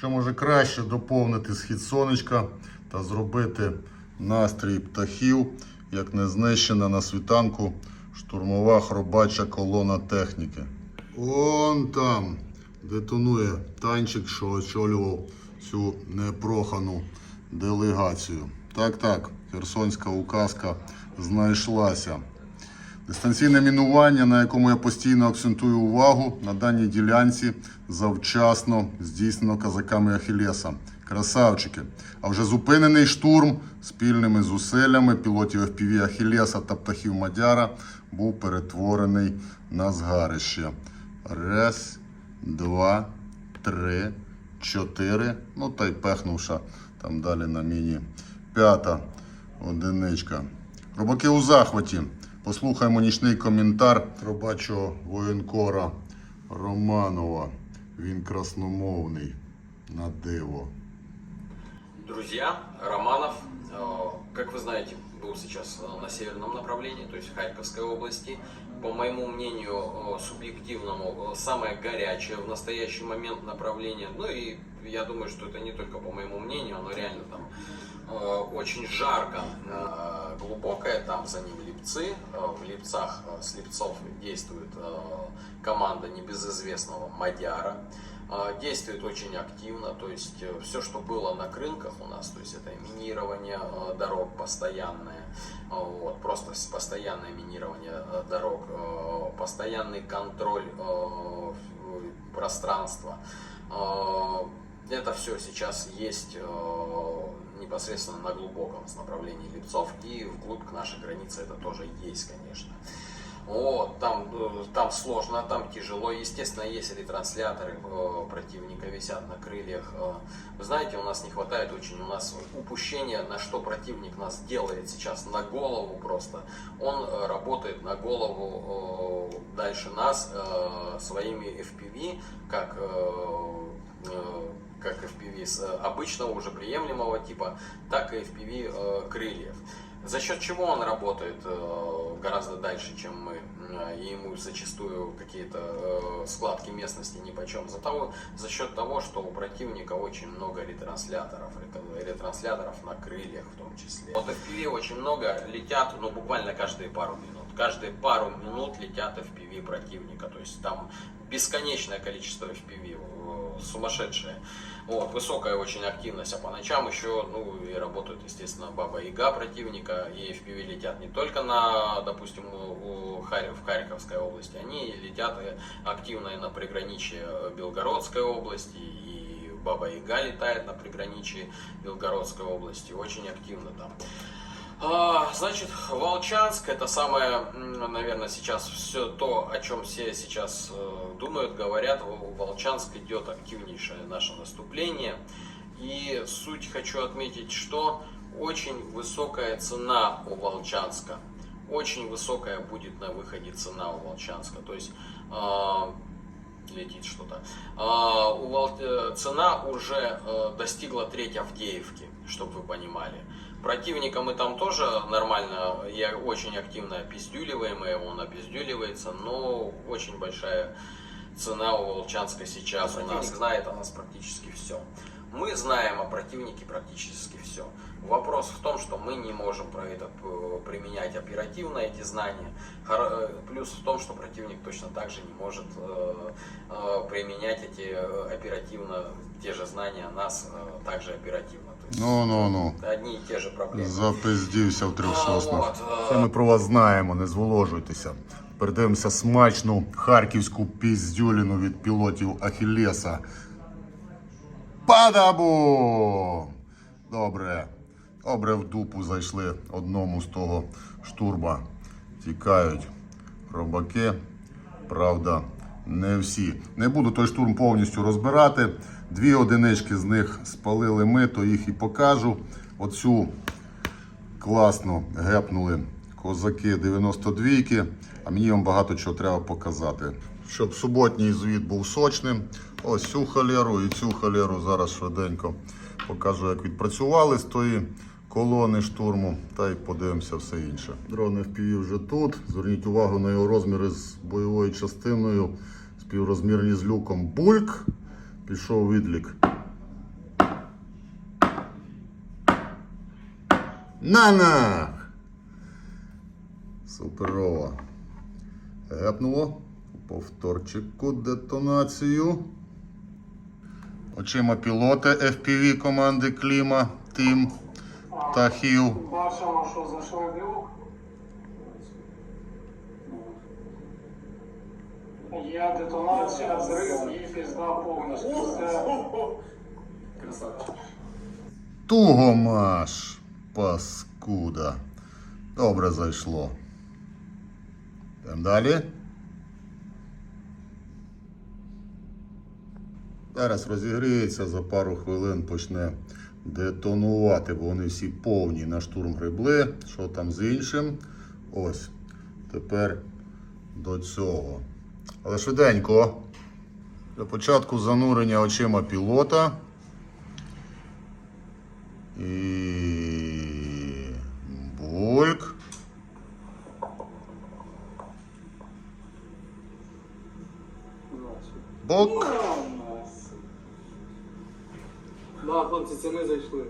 Що може краще доповнити схід сонечка та зробити настрій птахів, як не знищена на світанку штурмова хробача колона техніки. Вон там детонує танчик, що очолював цю непрохану делегацію. Так, так, херсонська указка знайшлася. Дистанційне мінування, на якому я постійно акцентую увагу, на даній ділянці завчасно здійснено казаками Ахілеса. Красавчики. А вже зупинений штурм спільними зусиллями пілотів FPV Ахілеса та птахів Мадяра був перетворений на згарище. Раз, два, три, чотири. Ну та й пехнувша там далі на міні. П'ята одиничка. Робаки у захваті. Послухаємо нічний коментар робачого воєнкора Романова. Він красномовний на диво. Друзья, Романов, э, как вы знаете, был сейчас э, на северном направлении, то есть в Харьковской области. По моему мнению, э, субъективному, э, самое горячее в настоящий момент направление. Ну и я думаю, что это не только по моему мнению, оно реально там э, очень жарко, э, глубокое, там за ним Липцы. Э, В Липцах э, с Липцов действует э, команда небезызвестного Мадяра. Действует очень активно, то есть все, что было на крынках у нас, то есть это минирование дорог постоянное, вот, просто постоянное минирование дорог, постоянный контроль пространства. Это все сейчас есть непосредственно на глубоком с направлении Липцов и вглубь к нашей границе это тоже есть, конечно. Вот, там, э, там сложно, там тяжело. Естественно, есть ретрансляторы э, противника, висят на крыльях. Э, Вы знаете, у нас не хватает очень, у нас упущение, на что противник нас делает сейчас, на голову просто. Он работает на голову дальше нас своими FPV, как как FPV с э, обычного уже приемлемого типа, так и FPV э, крыльев. За счет чего он работает э, гораздо дальше, чем мы, и ему зачастую какие-то складки местности ни почем. За, того, за счет того, что у противника очень много ретрансляторов, ре- ретрансляторов на крыльях в том числе. Вот FPV очень много летят, ну буквально каждые пару минут. Каждые пару минут летят FPV противника, то есть там бесконечное количество FPV, сумасшедшее. Вот, высокая очень активность, а по ночам еще, ну, и работают, естественно, Баба Яга противника, и FPV летят не только на, допустим, у, Харь- в Харьковской области, они летят активно и на приграничье Белгородской области, и Баба Яга летает на приграничье Белгородской области, очень активно там. А, Значит, Волчанск это самое, наверное, сейчас все то, о чем все сейчас э, думают, говорят. В Волчанск идет активнейшее наше наступление. И суть хочу отметить, что очень высокая цена у Волчанска. Очень высокая будет на выходе цена у Волчанска. То есть а, летит что-то. А, у Вол- э, цена уже э, достигла треть Авдеевки, чтобы вы понимали. Противника мы там тоже нормально, я очень активно опиздюливаемый, он опиздюливается, но очень большая цена у Волчанска сейчас у нас. знает о нас практически все. Мы знаем о противнике практически все. Вопрос в том, что мы не можем про это э, применять оперативно эти знания. Э, Плюс в том, что противник точно так же не может э, применять эти оперативно те же знания нас также оперативно. Ну, ну, ну. одни и те же проблемы. Запиздівся в трьох А, соснах. Це ми про вас знаємо, не зволожуйтеся. Передивимося смачну харківську піздюліну від пілотів Ахілеса. Падабу! Добре. Добре в дупу зайшли одному з того штурма. Тікають робаки. Правда, не всі. Не буду той штурм повністю розбирати. Дві одинички з них спалили ми, то їх і покажу. Оцю класно гепнули козаки 92-ки, а мені вам багато чого треба показати. Щоб суботній звіт був сочним. Ось цю халеру і цю халеру зараз швиденько покажу, як відпрацювали з тої колони штурму, та й подивимося все інше. Дрон FPV вже тут. Зверніть увагу на його розміри з бойовою частиною, співрозмірні з люком. Бульк. Пішов відлік. На-на! Нах! Суперово. Гепнуло. Повторчику детонацію. Очима пілоти FPV команди Кліма, Тім та Хів. Бачимо, що зайшли в люк. Є детонація, взрив і пізда повністю. Це Тугомаш, паскуда. Добре зайшло. Йдемо далі. Зараз розігріється, за пару хвилин почне детонувати, бо вони всі повні на штурм грибли. Що там з іншим? Ось. Тепер до цього. Але швиденько. Для початку занурення очима пілота. І бульк. Бок. Да, хлопці, це ми зайшли.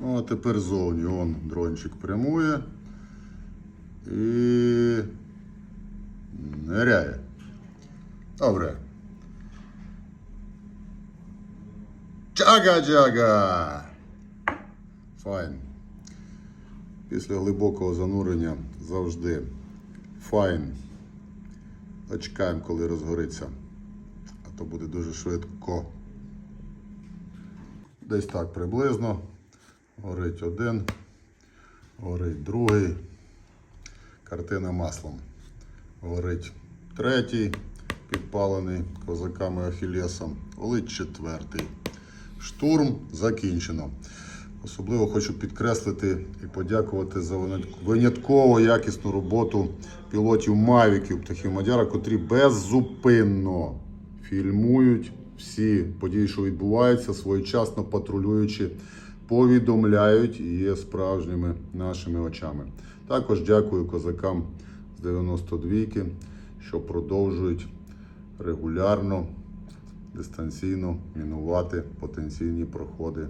Ну, а тепер зовні. Он дрончик прямує. І ниряє. Добре. Джага-джага! Файн. Після глибокого занурення завжди файн. Зачекаємо, коли розгориться. То буде дуже швидко. Десь так приблизно. Горить один, горить другий. Картина маслом. Горить третій, підпалений козаками Ахілесом. Горить четвертий. Штурм закінчено. Особливо хочу підкреслити і подякувати за винят- винятково якісну роботу пілотів Мавіків птахів Мадяра, котрі беззупинно фільмують всі події, що відбуваються, своєчасно патрулюючи, повідомляють і є справжніми нашими очами. Також дякую козакам з 92-ки, що продовжують регулярно дистанційно мінувати потенційні проходи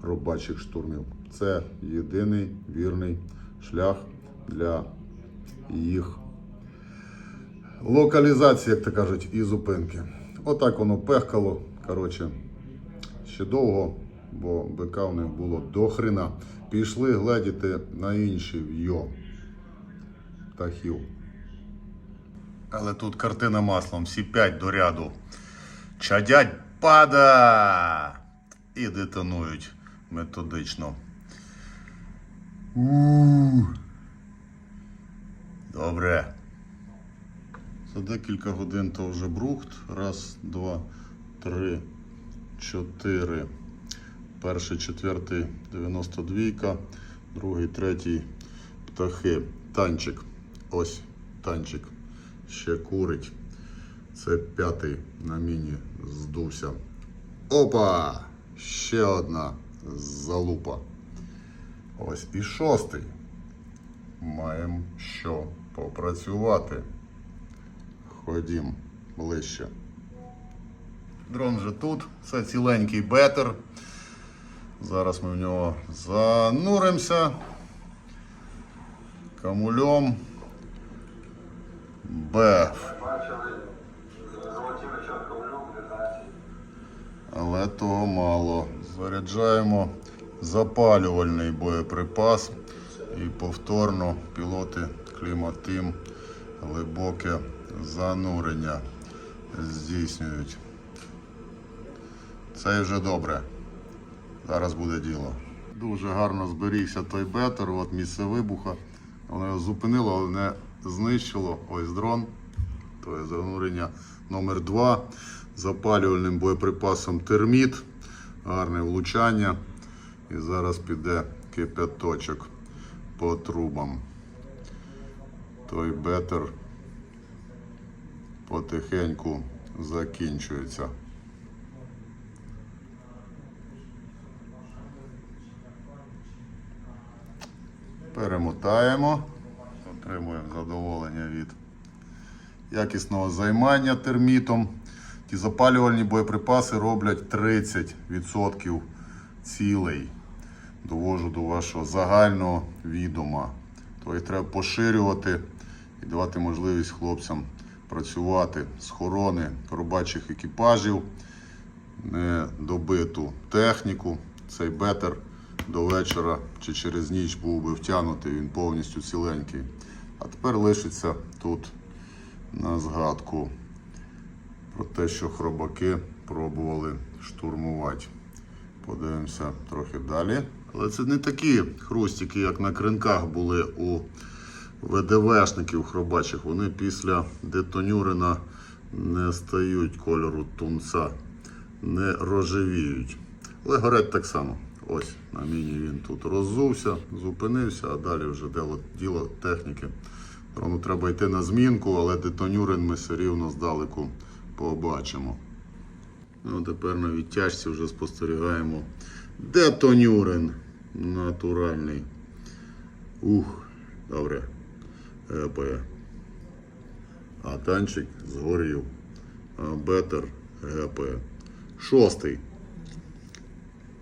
хробачих штурмів. Це єдиний вірний шлях для їх локалізації, як то кажуть, і зупинки. Отак воно пехкало. Коротше, ще довго, бо бика в них було до хрена. Пішли гледіти на інші вйо птахів. Але тут картина маслом, всі п'ять до ряду. Чадять пада! І детонують методично. у Добре. За декілька годин то вже брухт. Раз, два, три, чотири. Перший, четвертий, 92, другий, третій птахи. Танчик. Ось танчик. Ще курить. Це п'ятий на міні здувся. Опа! Ще одна залупа. Ось і шостий. Маємо що попрацювати. Ходім ближче. Дрон вже тут. Це ціленький бетер. Зараз ми в нього зануримося. Камульом. Беф. Але того мало. Заряджаємо запалювальний боєприпас і повторно пілоти Кліматим глибоке занурення здійснюють. Це вже добре. Зараз буде діло. Дуже гарно зберігся той бетер, от місце вибуха. Воно його зупинило, але не знищило. Ось дрон. То є занурення номер 2 запалювальним боєприпасом терміт. Гарне влучання. І зараз піде кипяточок по трубам. Той бетер потихеньку закінчується. Перемотаємо, отримуємо задоволення від якісного займання термітом. Ті запалювальні боєприпаси роблять 30% цілей. довожу до вашого загального відома. То їх треба поширювати і давати можливість хлопцям працювати з хорони рубачих екіпажів, недобиту техніку. Цей бетер до вечора чи через ніч був би втягнутий, він повністю ціленький. А тепер лишиться тут на згадку про те, що хробаки пробували штурмувати. Подивимося трохи далі. Але це не такі хрустики, як на кринках були у ВДВшників хробачих. Вони після детонюрина не стають кольору тунца, не рожевіють. Але горять так само. Ось на міні він тут роззувся, зупинився, а далі вже діло, діло техніки. Дрону треба йти на змінку, але детонюрин ми все рівно здалеку побачимо. Ну, тепер на відтяжці вже спостерігаємо детонюрин натуральний. Ух, добре. ГП. А танчик згорів. А бетер ГП. Шостий.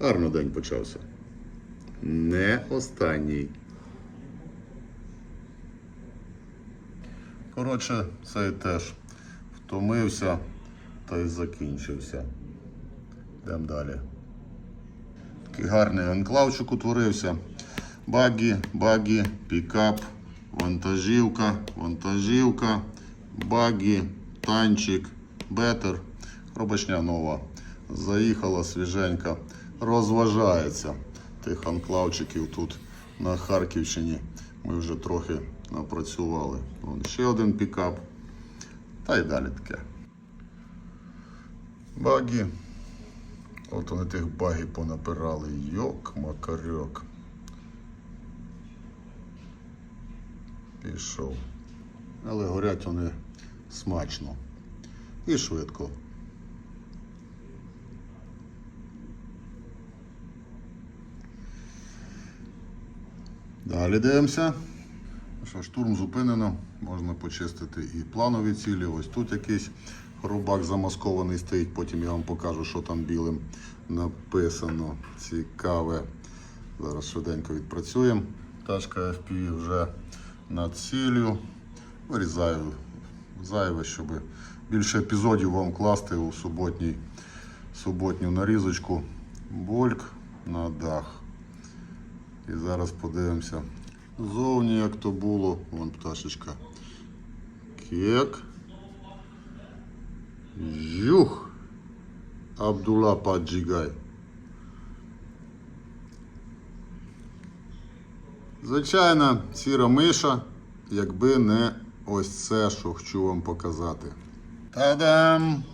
Гарно день почався. Не останній. Коротше, цей теж втомився та й закінчився. Йдемо далі. Такий гарний анклавчик утворився. Багі, багі, пікап, вантажівка, вантажівка, багі, танчик, бетер. Робочня нова. Заїхала свіженька. Розважається. Тих анклавчиків тут на Харківщині. Ми вже трохи напрацювали. Вон ще один пікап. Та й далі таке. Багі. От вони тих багів понапирали. Йок, макарьок. Пішов. Але горять вони смачно і швидко. Далі дивимося. Що, штурм зупинено, можна почистити і планові цілі. Ось тут якийсь хробак замаскований стоїть, потім я вам покажу, що там білим написано. Цікаве. Зараз швиденько відпрацюємо. Пташка FPV вже над ціллю. Вирізаю зайве, щоб більше епізодів вам класти у суботній, суботню нарізочку. Больк на дах. І зараз подивимося. Зовні як то було. Вон пташечка. Кек. Жух. Абдулла Паджигай. Звичайна сіра миша, якби не ось це, що хочу вам показати. Та-дам!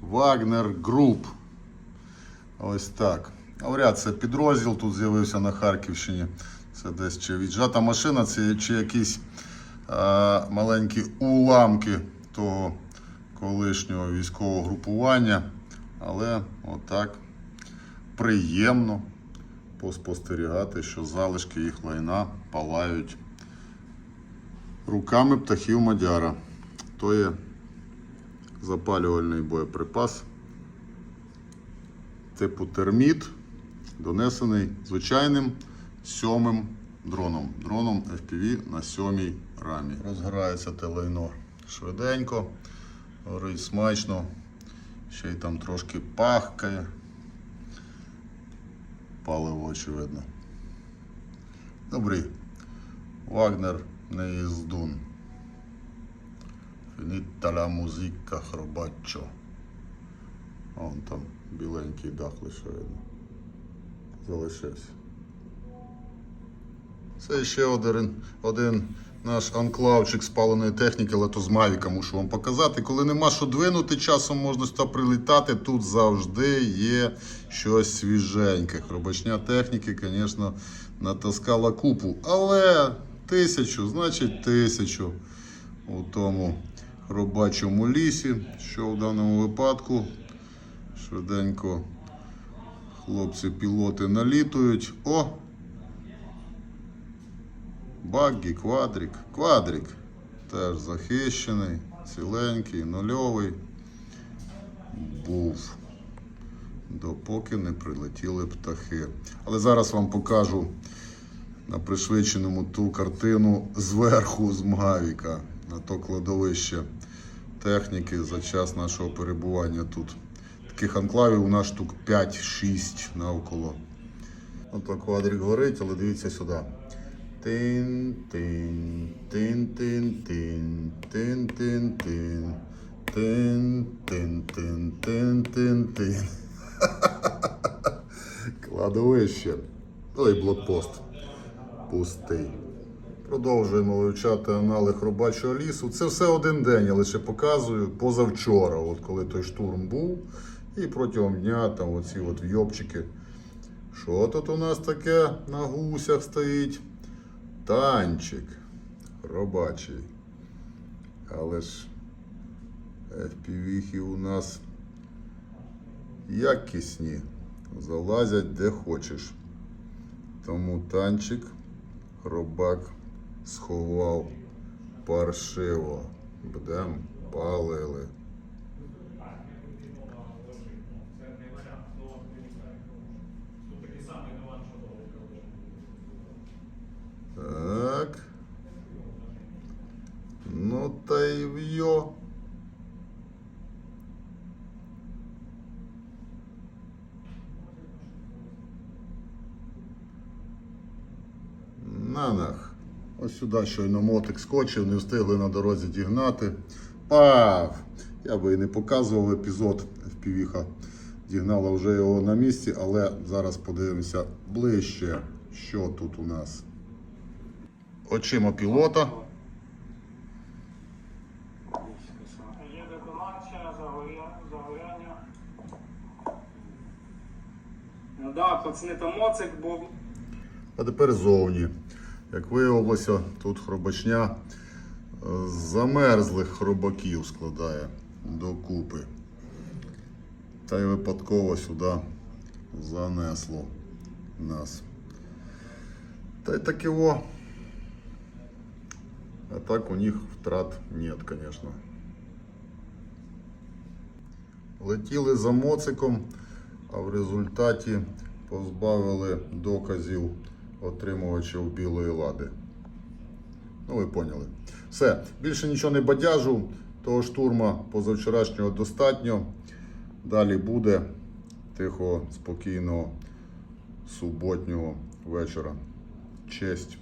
Вагнер Груп. Ось так. Говорять, це підрозділ тут з'явився на Харківщині. Це десь чи віджата машина, це чи якісь е, маленькі уламки того колишнього військового групування. Але отак приємно поспостерігати, що залишки їх лайна палають руками птахів Мадяра. То є запалювальний боєприпас типу терміт, донесений звичайним сьомим дроном. Дроном FPV на сьомій рамі. Розгорається те лайно швиденько, горить смачно, ще й там трошки пахкає. Паливо, очевидно. Добрий. Вагнер не їздун. Фініта ля музика хробаччо. Вон там біленький дах лише видно. Залишився. Це ще один, один наш анклавчик спаленої техніки, але то з Мавіка мушу вам показати. Коли нема що двинути, часом можна сюди прилітати. Тут завжди є щось свіженьке. Хробачня техніки, звісно, натаскала купу. Але тисячу, значить тисячу у тому хробачому лісі, що в даному випадку швиденько хлопці-пілоти налітують. О! Баггі, квадрик. Квадрик теж захищений, ціленький, нульовий. Був допоки не прилетіли птахи. Але зараз вам покажу на пришвидшеному ту картину зверху з Мгавіка на то кладовище техніки за час нашого перебування тут. Таких анклавів у нас штук 5-6 навколо. Ото квадрик горить, але дивіться сюди. Тин-тин, тин-тин-тин, тин-тин-тин, тин-тин-тин, тин-тин-тин. Кладовище. Ну і блокпост. Пустий. Продовжуємо вивчати анали Хробачого лісу. Це все один день, я лише показую позавчора, от коли той штурм був. І протягом дня там оці от вйобчики. Що тут у нас таке на гусях стоїть? Танчик. Хробачий. Але ж FPV-хи у нас якісні. Залазять де хочеш. Тому танчик хробак сховав паршиво. Будем палили. Так. Ну та й вйо. На нах. Ось сюди щойно мотик скочив, не встигли на дорозі дігнати. Пав! Я би і не показував епізод впівіха. Дігнала вже його на місці, але зараз подивимося ближче, що тут у нас. Очима пілота. Є детонація, загоряння. Ну да, пацани, там моцик був. А тепер зовні. Як виявилося, тут хробачня е, з замерзлих хробаків складає докупи. Та й випадково сюди занесло нас. Та й таки во. А так у них втрат нет, конечно. Летіли за моциком, а в результаті позбавили доказів отримувачів білої лади. Ну, ви поняли. Все, більше нічого не бадяжу. Того штурма позавчорашнього достатньо. Далі буде тихого, спокійного, суботнього вечора. Честь.